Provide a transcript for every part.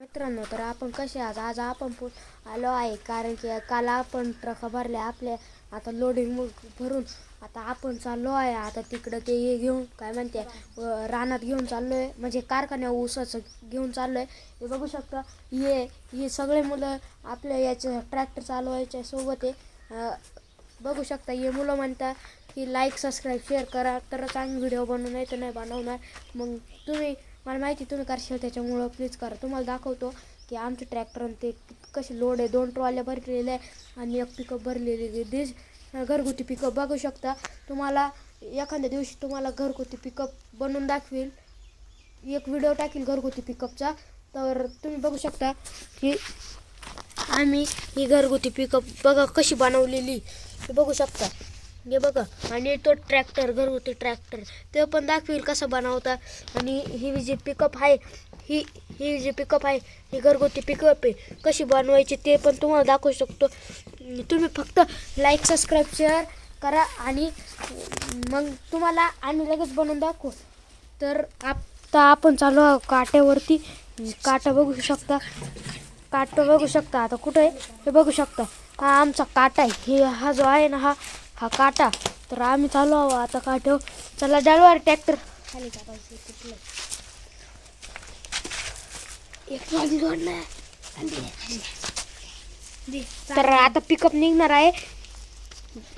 मित्रांनो तर आपण कसे आज आज आपण आलो आहे. कारण की काल आपण ट्रक भरल्या आपल्या. आता लोडिंग भरून आता आपण चाललो आहे. आता तिकडं ते हे घेऊन काय म्हणते रानात घेऊन चाललो आहे म्हणजे कारखान्या ऊसाचं घेऊन चाललो आहे हे बघू शकता हे हे सगळे मुलं आपल्या याच्या ट्रॅक्टर चालवायच्या सोबत आहे. बघू शकता हे मुलं म्हणतात की लाईक सबस्क्राईब शेअर करा. तरच आम्ही व्हिडिओ बनवू नाही तर नाही बनवणार. मग तुम्ही मला माहिती तुम्ही करशाल त्याच्यामुळं. प्लीज करा. तुम्हाला दाखवतो की आमचे ट्रॅक्टर ते कसे लोड आहे. दोन ट्रॉल्या भरलेल्या आहे आणि एक पिकअप भरलेली दिस घरगुती पिकअप बघू शकता. तुम्हाला एखाद्या दिवशी तुम्हाला घरगुती पिकअप बनवून दाखवेल. एक व्हिडिओ टाकील घरगुती पिकअपचा तर तुम्ही बघू शकता की आम्ही ही घरगुती पिकअप बघा कशी बनवलेली. बघू शकता. हे बघा आणि तो ट्रॅक्टर घरगुती ट्रॅक्टर ते पण दाखवेल कसं बनवता. आणि ही जी पिकअप आहे ही ही जी पिकअप आहे ही घरगुती पिकअप आहे. कशी बनवायची ते पण तुम्हाला दाखवू शकतो. तुम्ही फक्त लाईक सबस्क्राईब शेअर करा आणि मग तुम्हाला आम्ही लगेच बनवून दाखवू. तर आता आपण चालू आहोत काट्यावरती. काटा बघू शकता. काटा बघू शकता. आता कुठं आहे? हे बघू शकता. हा आमचा काटा आहे. हे हा जो आहे ना हा हा काटा. तर आम्ही चालू आहो आता काट्यावर चला डाळवार ट्रॅक्टर. खाली कुठलं? एक जोडणार तर आता पिकअप निघणार आहे.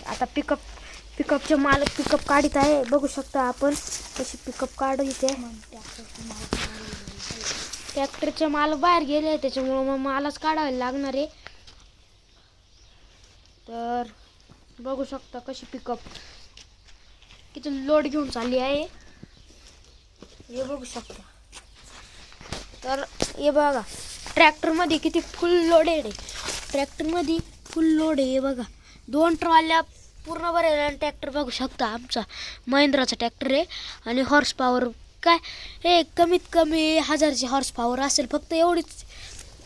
आता पिकअप पिकअपचे मालक पिकअप काढीत आहे. बघू शकता आपण कशी पिकअप काढीत आहे. ट्रॅक्टरचे माल बाहेर गेले त्याच्यामुळं मग मालच काढायला लागणार आहे. तर बघू शकता कशी पिकअप किती लोड घेऊन चालली आहे. हे बघू शकता. तर हे बघा ट्रॅक्टरमध्ये किती फुल लोडेड आहे ट्रॅक्टरमध्ये फुल लोड आहे हे बघा. दोन ट्रॉल्या पूर्ण भरेल आणि ट्रॅक्टर बघू शकता आमचा महिंद्राचा ट्रॅक्टर आहे. आणि हॉर्स पॉवर काय? हे कमीत कमी हजारची हॉर्स पॉवर असेल फक्त एवढीच.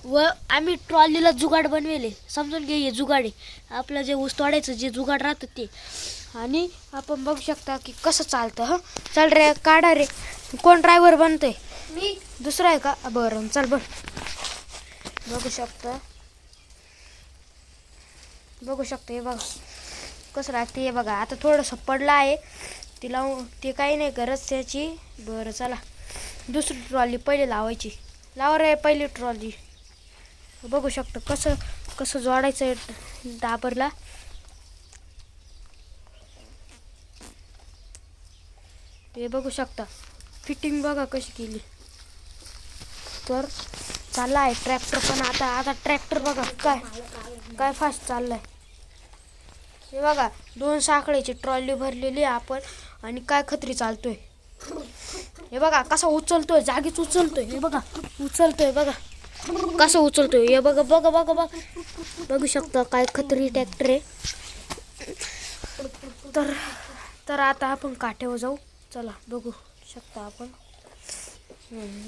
व आम्ही ट्रॉलीला जुगाड बनवेले. समजून घे हे जुगाड आपलं जे ऊस तोडायचं जे जुगाड राहतं ते. आणि आपण बघू शकता की कसं चालतं हं? चल रे काढा रे. कोण ड्रायव्हर बनतोय? मी. दुसरा आहे का? बरं चल बन बघू शकता. बघू शकता हे बघा. कसं लागते हे बघा. आता थोडंसं पडलं आहे. ती लावून ते काही नाही गरज त्याची. बरं चला. दुसरी ट्रॉली पहिले लावायची. लावा रे पहिली ट्रॉली बघू शकता कसं कसं जोडायचं आहे डाबरला ते बघू शकता. फिटिंग बघा कशी केली. तर चालला आहे ट्रॅक्टर पण आता आता ट्रॅक्टर बघा काय काय फास्ट चाललाय. हे बघा दोन साखळीची ट्रॉली भरलेली आहे आपण आणि काय खत्री चालतोय. हे बघा कसा उचलतोय जागीच उचलतोय. हे बघा उचलतोय बघा. कसं उचलतोय? हे बघा बघा बघा बघा. बघू शकता काय खत्री ट्रॅक्टर आहे. तर तर आता आपण काठ्यावर जाऊ. चला बघू शकता आपण.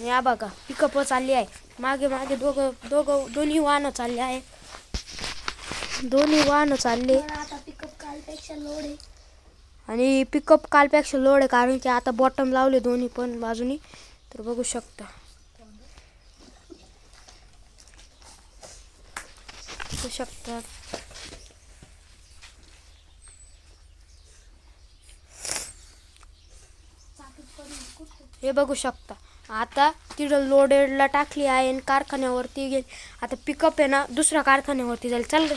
या बघा पिकअप चालली आहे. मागे मागे दोघं दोघं दोन्ही वाहनं चालले आहे. दोन्ही वाहनं चालले. आता पिकअप कालपेक्षा लोड आहे. आणि पिकअप कालपेक्षा लोड आहे कारण की आता बॉटम लावले दोन्ही पण बाजूनी. तर बघू शकता. बघू शकता हे बघू शकता। आता तिथं लोडेडला टाकली आहे आणि कारखान्यावरती गेली. आता पिकअप आहे ना, दुसऱ्या कारखान्यावरती जाईल. चल रे.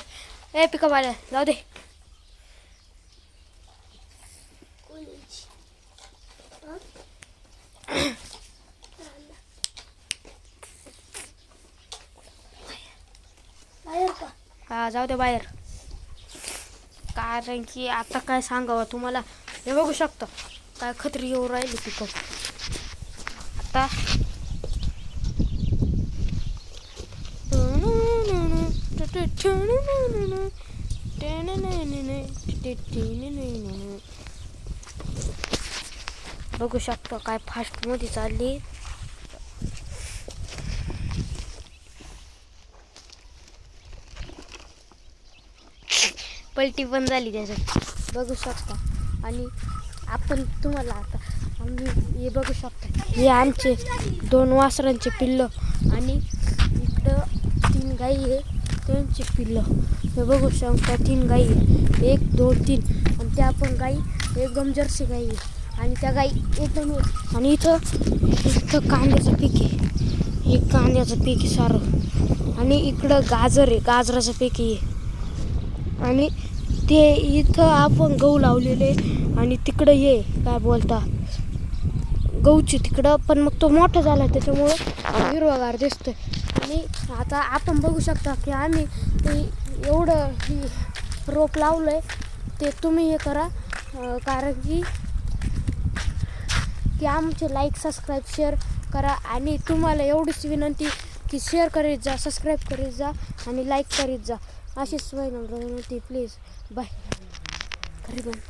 ए पिकअप आल्या जाऊ दे. हा जाऊ दे बाहेर. कारण की आता काय सांगावं तुम्हाला? हे बघू शकता. काय खत्री येऊ राहिली पिकअप आता. बघू शकता काय फास्टमध्ये चालली. पलटी पण झाली त्याच्यात. बघू शकता. आणि आपण तुम्हाला आता आम्ही हे बघू शकता. हे आमचे दोन वासरांचे पिल्लं आणि गाई आहे त्यांचे पिल्लं. हे बघू शकता तीन गाई आहे. एक दोन तीन. आणि त्या पण गाई एकदम जर्सी गाई आहे. आणि त्या गाई एकदम आणि इथं इथं कांद्याचं पीक आहे. हे कांद्याचं पीक आहे सारं. आणि इकडं गाजर आहे गाजराचं पीक आहे. आणि ते इथं आपण गहू लावलेले आणि तिकडं ये काय बोलता गहूची तिकडं पण मग तो मोठा झाला त्याच्यामुळं हिरवागार दिसतोय. आणि आता आपण बघू शकता की आम्ही ते एवढं रोप लावलं आहे ते तुम्ही हे करा कारण की की आमचे लाईक सबस्क्राईब शेअर करा आणि तुम्हाला एवढीच विनंती की शेअर करीत जा सबस्क्राईब करीत जा आणि लाईक करीत जा. अशीच सोय नंबर प्लीज बाय खरी बंद